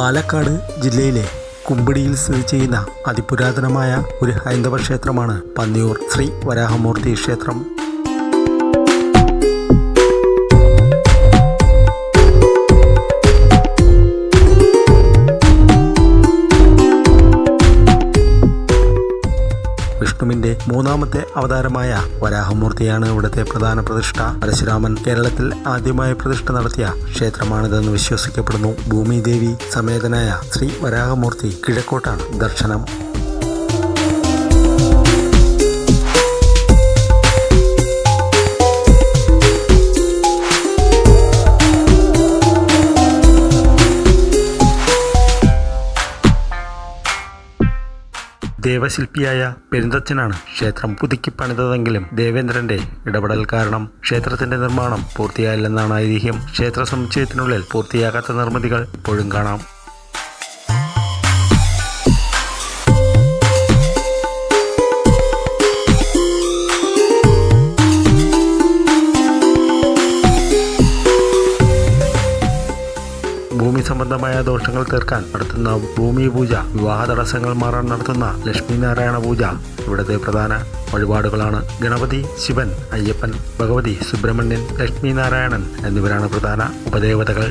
പാലക്കാട് ജില്ലയിലെ കുമ്പിടിയിൽ സ്ഥിതി ചെയ്യുന്ന അതിപുരാതനമായ ഒരു ഹൈന്ദവ ക്ഷേത്രമാണ് പന്നിയൂർ ശ്രീ വരാഹമൂർത്തി ക്ഷേത്രം. വിഷ്ണുവിന്റെ മൂന്നാമത്തെ അവതാരമായ വരാഹമൂർത്തിയാണ് ഇവിടുത്തെ പ്രധാന പ്രതിഷ്ഠ. പരശുരാമൻ കേരളത്തിൽ ആദ്യമായി പ്രതിഷ്ഠ നടത്തിയ ക്ഷേത്രമാണിതെന്ന് വിശ്വസിക്കപ്പെടുന്നു. ഭൂമിദേവി സമേതനായ ശ്രീ വരാഹമൂർത്തി കിഴക്കോട്ടാണ് ദർശനം. ദേവശില്പിയായ പെരുന്തച്ഛനാണ് ക്ഷേത്രം പുതുക്കി പണിതതെങ്കിലും ദേവേന്ദ്രന്റെ ഇടപെടൽ കാരണം ക്ഷേത്രത്തിന്റെ നിർമ്മാണം പൂർത്തിയായില്ലെന്നാണ് ഐതിഹ്യം. ക്ഷേത്ര സമുച്ചയത്തിനുള്ളിൽ പൂർത്തിയാകാത്ത നിർമ്മിതികൾ ഇപ്പോഴും കാണാം. സംബന്ധമായ ദോഷങ്ങൾ തീർക്കാൻ നടത്തുന്ന ഭൂമി പൂജ വിവാഹ തടസ്സങ്ങൾ മാറാൻ നടത്തുന്ന ലക്ഷ്മി നാരായണ പൂജ. ഇവിടുത്തെ പ്രധാന വഴിപാടുകളാണ് ഗണപതി ശിവൻ അയ്യപ്പൻ ഭഗവതി സുബ്രഹ്മണ്യൻ ലക്ഷ്മി നാരായണൻ എന്നിവരാണ് പ്രധാന ഉപദേവതകൾ.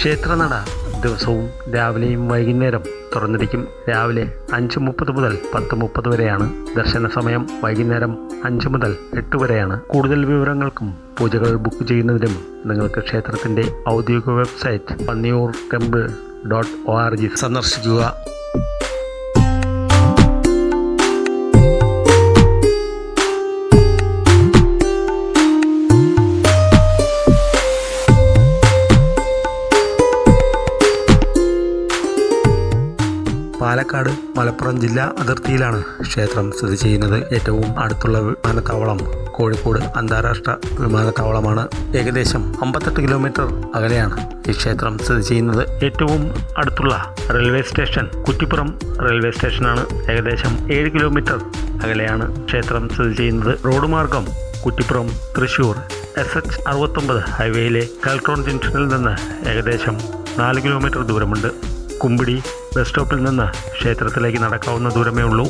ക്ഷേത്രനട ദിവസവും രാവിലെയും വൈകുന്നേരം തുറന്നിരിക്കും. രാവിലെ അഞ്ച് മുപ്പത് മുതൽ പത്ത് മുപ്പത് വരെയാണ് ദർശന സമയം. വൈകുന്നേരം അഞ്ച് മുതൽ എട്ട് വരെയാണ്. കൂടുതൽ വിവരങ്ങൾക്കും പൂജകൾ ബുക്ക് ചെയ്യുന്നതിനും നിങ്ങൾക്ക് ക്ഷേത്രത്തിന്റെ ഔദ്യോഗിക website Panniyoor temple dot O R G സന്ദർശിക്കുക. പാലക്കാട് മലപ്പുറം ജില്ലാ അതിർത്തിയിലാണ് ക്ഷേത്രം സ്ഥിതി ചെയ്യുന്നത്. ഏറ്റവും അടുത്തുള്ള വിമാനത്താവളം കോഴിക്കോട് അന്താരാഷ്ട്ര വിമാനത്താവളമാണ്. ഏകദേശം അമ്പത്തെട്ട് കിലോമീറ്റർ അകലെയാണ് ഈ ക്ഷേത്രം സ്ഥിതി ചെയ്യുന്നത്. ഏറ്റവും അടുത്തുള്ള റെയിൽവേ സ്റ്റേഷൻ കുറ്റിപ്പുറം റെയിൽവേ സ്റ്റേഷനാണ്. ഏകദേശം ഏഴ് കിലോമീറ്റർ അകലെയാണ് ക്ഷേത്രം സ്ഥിതി ചെയ്യുന്നത്. റോഡ് മാർഗം കുറ്റിപ്പുറം തൃശൂർ. എസ് എച്ച് അറുപത്തൊമ്പത് ഹൈവേയിലെ കൽട്രോൺ ജംഗ്ഷനിൽ നിന്ന് ഏകദേശം നാല് കിലോമീറ്റർ ദൂരമുണ്ട്. കുമ്പിടി ബസ് സ്റ്റോപ്പിൽ നിന്ന് ക്ഷേത്രത്തിലേക്ക് നടക്കാവുന്ന ദൂരമേ ഉള്ളൂ.